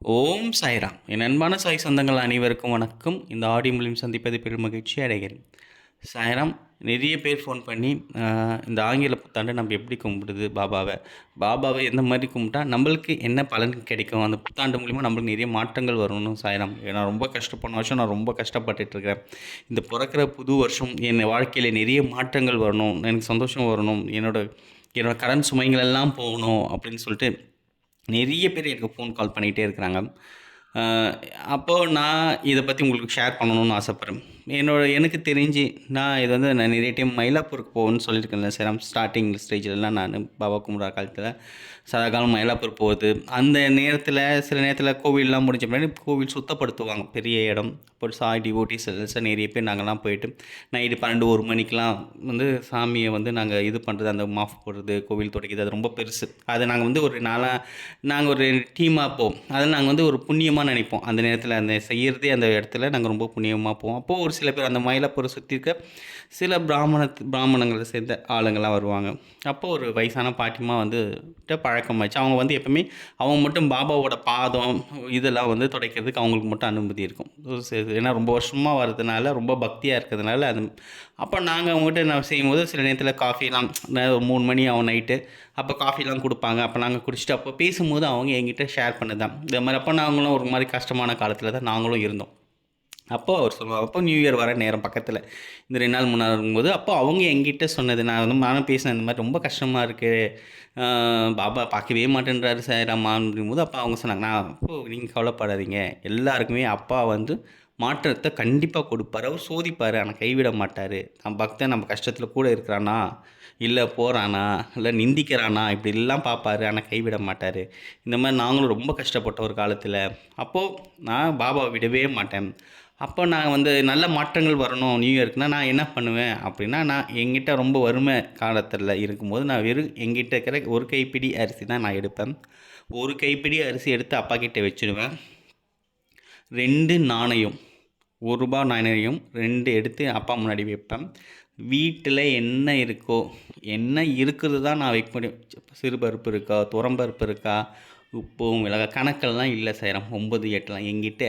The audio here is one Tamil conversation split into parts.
ஓம் சாய்ராம். என் அன்பான சாய் சொந்தங்கள் அனைவருக்கும் வணக்கம். இந்த ஆடியோ மூலியம் சந்திப்பது பெரும் மகிழ்ச்சி அடைகிறேன். சாய்ராம் நிறைய பேர் ஃபோன் பண்ணி இந்த ஆங்கில புத்தாண்டை நம்ம எப்படி கும்பிடுது பாபாவை? பாபாவை எந்த மாதிரி கும்பிட்டா நம்மளுக்கு என்ன பலன் கிடைக்கும்? அந்த புத்தாண்டு மூலிமா நம்மளுக்கு நிறைய மாற்றங்கள் வரணும் சாய்ராம். நான் ரொம்ப கஷ்டப்போன வருஷம் நான் ரொம்ப கஷ்டப்பட்டுட்டு இந்த பிறக்கிற புது வருஷம் என் வாழ்க்கையில் நிறைய மாற்றங்கள் வரணும். எனக்கு சந்தோஷம் வரணும். என்னோட என்னோட கடன் சுமைகள் எல்லாம் போகணும் அப்படின்னு சொல்லிட்டு நிறைய பேர் எனக்கு ஃபோன் கால் பண்ணிகிட்டே இருக்கிறாங்க. அப்போது நான் இதை பற்றி உங்களுக்கு ஷேர் பண்ணணும்னு ஆசைப்பட்றேன். என்னோட எனக்கு தெரிஞ்சு நான் இது வந்து நான் நிறைய டைம் மயிலாப்பூருக்கு போகணும்னு சொல்லியிருக்கேன்ல சார். ஸ்டார்டிங் ஸ்டேஜ்லலாம் நான் பாபா கும்பிட்ற காலத்தில் சதாகாலம் மயிலாப்பூர் போகுது அந்த நேரத்தில் சில நேரத்தில் கோவில்லாம் முடிஞ்ச பின்னாடி கோவில் சுத்தப்படுத்துவாங்க. பெரிய இடம். இப்போ சாய் டிவோட்டிஸ் எல்லாம் நிறைய பேர் நாங்கள்லாம் போயிட்டு நைட்டு பன்னெண்டு ஒரு மணிக்கெலாம் வந்து சாமியை வந்து நாங்கள் இது பண்ணுறது அந்த மாஃப் போடுறது கோவில் துடைக்கிறது அது ரொம்ப பெருசு. அதை நாங்கள் வந்து ஒரு நாளாக நாங்கள் ஒரு டீமாக போவோம். அதை நாங்கள் வந்து ஒரு புண்ணியமாக நினைப்போம். அந்த நேரத்தில் அந்த செய்கிறதே அந்த இடத்துல நாங்கள் ரொம்ப புண்ணியமாக போவோம். அப்போது ஒரு சில பேர் அந்த மயிலாப்பூரை சுற்றி இருக்க சில பிராமண பிராமணங்களை சேர்ந்த ஆளுங்கள்லாம் வருவாங்க. அப்போ ஒரு வயசான பாட்டிமா வந்து பழக்கமாச்சு அவங்க வந்து எப்பவுமே அவங்க மட்டும் பாபாவோட பாதம் இதெல்லாம் வந்து துடைக்கிறதுக்கு அவங்களுக்கு மட்டும் அனுமதி இருக்கும். ஏன்னா ரொம்ப வருஷமாக வர்றதுனால ரொம்ப பக்தியாக இருக்கிறதுனால அது அப்போ நாங்கள் அவங்ககிட்ட நான் செய்யும்போது சில நேரத்தில் காஃபிலாம் ஒரு மூணு மணி ஆகும் நைட்டு அப்போ காஃபிலாம் கொடுப்பாங்க. அப்போ நாங்கள் குடிச்சிட்டு அப்போ பேசும்போது அவங்க எங்கிட்ட ஷேர் பண்ணதான் இந்த மாதிரி அப்போ நாங்களும் ஒரு மாதிரி கஷ்டமான காலத்தில் தான் நாங்களும் இருந்தோம். அப்போ அவர் சொல்லுவார் அப்போ நியூ இயர் வர நேரம் பக்கத்தில். இந்த ரெண்டு நாள் முன்னாடி இருக்கும்போது அப்போ அவங்க எங்கிட்ட சொன்னது நான் வந்து நானும் பேசினேன் இந்த மாதிரி ரொம்ப கஷ்டமாக இருக்குது பாபா பார்க்கவே மாட்டேன்றாரு சார் அம்மா அப்படிங்கும்போது அப்போ அவங்க சொன்னாங்க நான் அப்போ நீங்கள் கவலைப்படாதீங்க. எல்லாருக்குமே அப்பா வந்து மாற்றத்தை கண்டிப்பாக கொடுப்பாரு. அவர் சோதிப்பார் ஆனால் கைவிட மாட்டார். நம்ம பக்தன் நம்ம கஷ்டத்தில் கூட இருக்கிறானா? இல்லை போகிறானா இல்லை நிந்திக்கிறானா? இப்படி எல்லாம் பார்ப்பாரு ஆனால் கைவிட மாட்டார். இந்த மாதிரி நாங்களும் ரொம்ப கஷ்டப்பட்ட ஒரு காலத்தில். அப்போது நான் பாபாவை விடவே மாட்டேன். அப்போ நான் வந்து நல்ல மாற்றங்கள் வரணும் நியூ இயர்க்குனா நான் என்ன பண்ணுவேன் அப்படின்னா நான் எங்கிட்ட ரொம்ப வறுமை காலத்தில் இருக்கும்போது நான் வெறும் எங்கிட்ட இருக்கிற ஒரு கைப்பிடி அரிசி தான் நான் எடுப்பேன். ஒரு கைப்பிடி அரிசி எடுத்து அப்பா கிட்ட வச்சுடுவேன் ரெண்டு நாணயம் ஒரு ரூபா நாணயம் ரெண்டு எடுத்து அப்பா முன்னாடி வைப்பேன். வீட்டில் என்ன இருக்கோ என்ன இருக்கிறது தான் நான் வைக்க முடியும். சிறுபருப்பு இருக்கா துரம்பருப்பு இருக்கா உப்பும் மிளகா கணக்கெல்லாம் இல்லை செய்கிறேன் ஒம்பது எட்டுலாம் எங்கிட்ட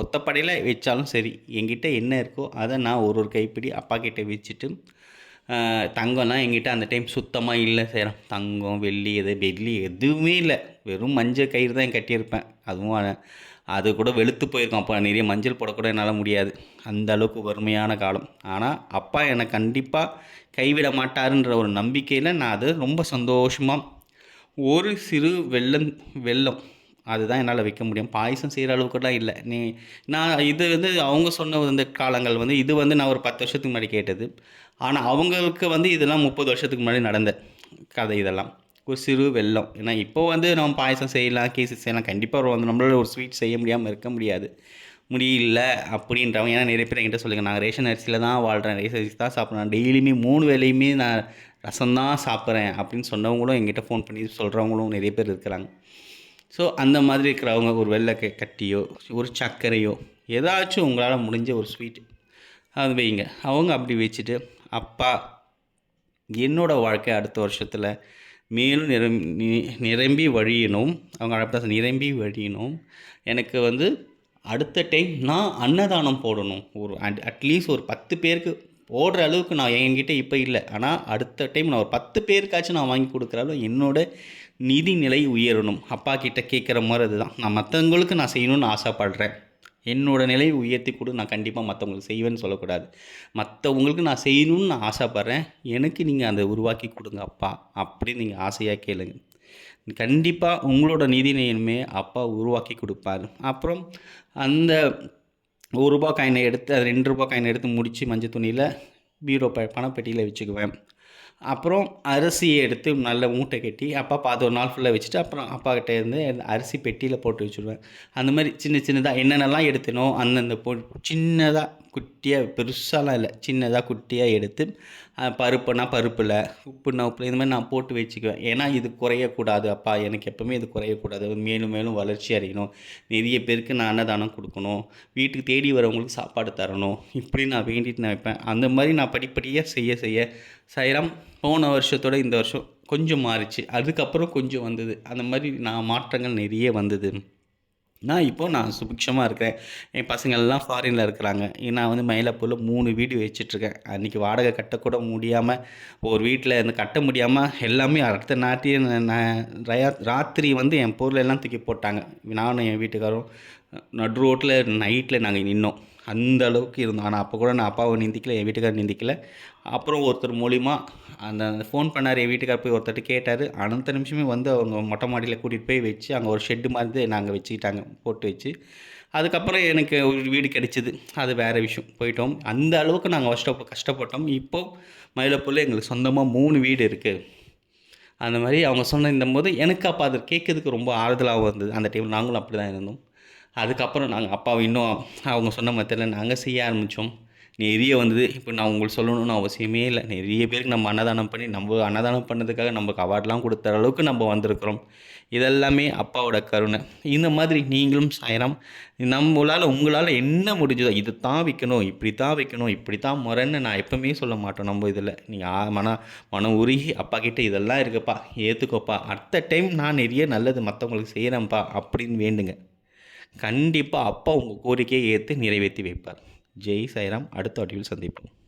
ஒத்தப்படையில் வச்சாலும் சரி எங்கிட்ட என்ன இருக்கோ அதை நான் ஒரு ஒரு கைப்பிடி அப்பா கிட்டே வச்சுட்டு தங்கம்னா தங்கம்லாம் எங்கிட்ட அந்த டைம் சுத்தமாக இல்லை செய்கிறேன் தங்கம் வெள்ளி எது வெள்ளி எதுவுமே இல்லை. வெறும் மஞ்சள் கயிறு தான் கட்டியிருப்பேன். அதுவும் அது கூட வெளுத்து போயிருக்கோம். அப்போ நிறைய மஞ்சள் போடக்கூட என்னால் முடியாது. அந்த அளவுக்கு வறுமையான காலம். ஆனால் அப்பா என்னை கண்டிப்பாக கைவிட மாட்டாருன்ற ஒரு நம்பிக்கையில் நான் அது ரொம்ப சந்தோஷமாக ஒரு சிறு வெள்ளம் வெள்ளம். அதுதான் என்னால் வைக்க முடியும். பாயசம் செய்கிற அளவுக்குலாம் இல்லை. நீ நான் இது வந்து அவங்க சொன்ன இந்த காலங்கள் வந்து இது வந்து நான் ஒரு பத்து வருஷத்துக்கு முன்னாடி கேட்டது. ஆனால் அவங்களுக்கு வந்து இதெல்லாம் முப்பது வருஷத்துக்கு முன்னாடி நடந்த கதை இதெல்லாம். ஒரு சிறு வெள்ளம். ஏன்னா இப்போ வந்து நம்ம பாயசம் செய்யலாம் கேசி செய்யலாம். கண்டிப்பாக வந்து நம்மளால ஒரு ஸ்வீட் செய்ய முடியாமல் இருக்க முடியாது. முடியல அப்படின்றவங்க. ஏன்னா நிறைய பேர் என்கிட்ட சொல்லுங்கள் நான் ரேஷன் அரிசியில் தான் வாழ்கிறேன் ரேஷன் அரிசி தான் சாப்பிட்றேன் டெய்லியுமே மூணு வேலையுமே நான் ரசம் தான் சாப்பிட்றேன் அப்படின்னு சொன்னவங்களும் எங்கிட்ட ஃபோன் பண்ணி சொல்கிறவங்களும் நிறைய பேர் இருக்கிறாங்க. ஸோ அந்த மாதிரி இருக்கிறவங்க ஒரு வெள்ளை கட்டியோ ஒரு சர்க்கரையோ ஏதாச்சும் உங்களால் முடிஞ்ச ஒரு ஸ்வீட் அது வைங்க. அவங்க அப்படி வச்சுட்டு அப்பா என்னோட வாழ்க்கை அடுத்த வருஷத்தில் மேலும் நிரம் நிரம்பி வழியணும். அவங்க அடுத்த நிரம்பி வழியணும். எனக்கு வந்து அடுத்த டைம் நான் அன்னதானம் போடணும். ஒரு அட்லீஸ்ட் ஒரு பத்து பேருக்கு போடுற அளவுக்கு நான் என்கிட்ட இப்போ இல்லை. ஆனால் அடுத்த டைம் நான் ஒரு பத்து பேருக்காச்சும் நான் வாங்கி கொடுக்குற அளவு என்னோட நிதி நிலை உயரணும். அப்பா கிட்ட கேட்குற மாதிரி அதுதான். நான் மற்றவங்களுக்கு நான் செய்யணும்னு ஆசைப்படுறேன். என்னோட நிலையை உயர்த்தி கொடு. நான் கண்டிப்பாக மற்றவங்களுக்கு செய்வேன்னு சொல்லக்கூடாது. மற்றவங்களுக்கு நான் செய்யணும்னு நான் ஆசைப்பட்றேன். எனக்கு நீங்கள் அதை உருவாக்கி கொடுங்க அப்பா. அப்படின்னு நீங்கள் ஆசையாக கேளுங்க. கண்டிப்பாக உங்களோட நிதி நிலைமையை அப்பா உருவாக்கி கொடுப்பாரு. அப்புறம் அந்த ஒரு ரூபா காயினை எடுத்து அது ரெண்டு ரூபா காயினை எடுத்து முடித்து மஞ்சள் துணியில் பீரோ ப பணப்பெட்டியில் வச்சுக்குவேன். அப்புறம் அரிசியை எடுத்து நல்ல மூட்டை கட்டி அப்பா பார்த்து ஒரு நாள் ஃபுல்லாக வச்சுட்டு அப்புறம் அப்பா இருந்து அரிசி பெட்டியில் போட்டு வச்சுருவேன். அந்த மாதிரி சின்ன சின்னதாக என்னென்னலாம் எடுத்தனோ அந்தந்த பொ சின்னதாக குட்டியாக பெருசாலாம் இல்லை. சின்னதாக குட்டியாக எடுத்து பருப்புனா பருப்பில் உப்புனா உப்பில் இந்த மாதிரி நான் போட்டு வச்சுக்குவேன். ஏன்னா இது குறையக்கூடாது அப்பா. எனக்கு எப்போவுமே இது குறையக்கூடாது. மேலும் மேலும் வளர்ச்சி அடையணும். நிறைய பேருக்கு நான் அன்னதானம் கொடுக்கணும். வீட்டுக்கு தேடி வரவங்களுக்கு சாப்பாடு தரணும். இப்படி நான் வேண்டிட்டு நான் வைப்பேன். அந்த மாதிரி நான் படிப்படியாக செய்ய செய்ய சைரம் போன வருஷத்தோட இந்த வருஷம் கொஞ்சம் மாறிச்சு. அதுக்கப்புறம் கொஞ்சம் வந்தது. அந்த மாதிரி நான் மாற்றங்கள் நிறைய வந்தது. நான் இப்போது நான் சுபிக்ஷமாக இருக்கிறேன். என் பசங்கள்லாம் ஃபாரினில் இருக்கிறாங்க. நான் வந்து மயிலாப்பூரில் மூணு வீடு வச்சிட்ருக்கேன். அன்றைக்கி வாடகை கட்டக்கூட முடியாமல் ஒரு வீட்டில் இருந்து கட்ட முடியாமல் எல்லாமே அடுத்த நாட்டியே நான் ராத்திரி வந்து என் பொருளெல்லாம் தூக்கி போட்டாங்க. நானும் என் வீட்டுக்காரும் நடு ரோட்டில் நைட்டில் நாங்கள் நின்னோம். அந்த அளவுக்கு இருந்தோம். ஆனால் அப்போ கூட நான் அப்பாவை நிந்திக்கல என் வீட்டுக்காரர் நிந்திக்கல. அப்புறம் ஒருத்தர் மூலிமா அந்த ஃபோன் பண்ணார் என் வீட்டுக்கார் போய் ஒருத்தர் கேட்டார். அடுத்த நிமிஷமே வந்து அவங்க மொட்டை மாடியில் கூட்டிகிட்டு போய் வச்சு அங்கே ஒரு ஷெட்டு மாதிரி நாங்கள் வச்சுக்கிட்டாங்க போட்டு வச்சு. அதுக்கப்புறம் எனக்கு ஒரு வீடு கிடைச்சிது. அது வேறு விஷயம். போயிட்டோம். அந்த அளவுக்கு நாங்கள் கஷ்டப்ப கஷ்டப்பட்டோம். இப்போது மயிலப்பூரில் எங்களுக்கு சொந்தமாக மூணு வீடு இருக்குது அந்த மாதிரி அவங்க சொன்ன இந்த போது எனக்கு அப்போ அது கேட்கறதுக்கு ரொம்ப ஆறுதலாகவும் இருந்தது. அந்த டைம் நாங்களும் அப்படி தான் இருந்தோம். அதுக்கப்புறம் நாங்கள் அப்பாவை இன்னும் அவங்க சொன்ன மெத்தடில் நாங்கள் செய்ய ஆரம்பித்தோம் நிறைய வந்தது. இப்போ நான் உங்களுக்கு சொல்லணும்னு அவசியமே இல்லை. நிறைய பேருக்கு நம்ம அன்னதானம் பண்ணி நம்ம அன்னதானம் பண்ணதுக்காக நமக்கு அவார்ட்லாம் கொடுத்த அளவுக்கு நம்ம வந்திருக்கிறோம். இதெல்லாமே அப்பாவோட கருணை. இந்த மாதிரி நீங்களும் சாயிரம் நம்மளால் உங்களால் என்ன முடிஞ்சதோ இது தான் வைக்கணும் இப்படி தான் வைக்கணும் இப்படி தான் முறைன்னு நான் எப்பவுமே சொல்ல மாட்டோம் நம்ம இதில். நீங்கள் மன மனம் உருகி அப்பா கிட்டே இதெல்லாம் இருக்குப்பா ஏற்றுக்கோப்பா அடுத்த டைம் நான் நிறைய நல்லது மற்றவங்களுக்கு செய்கிறேன்ப்பா அப்படின்னு வேண்டுங்க. கண்டிப்பாக அப்பா உங்கள் கோரிக்கையை ஏற்று நிறைவேற்றி வைப்பார். ஜெய் சாய்ராம் அடுத்த ஆடியோவில் சந்திப்போம்.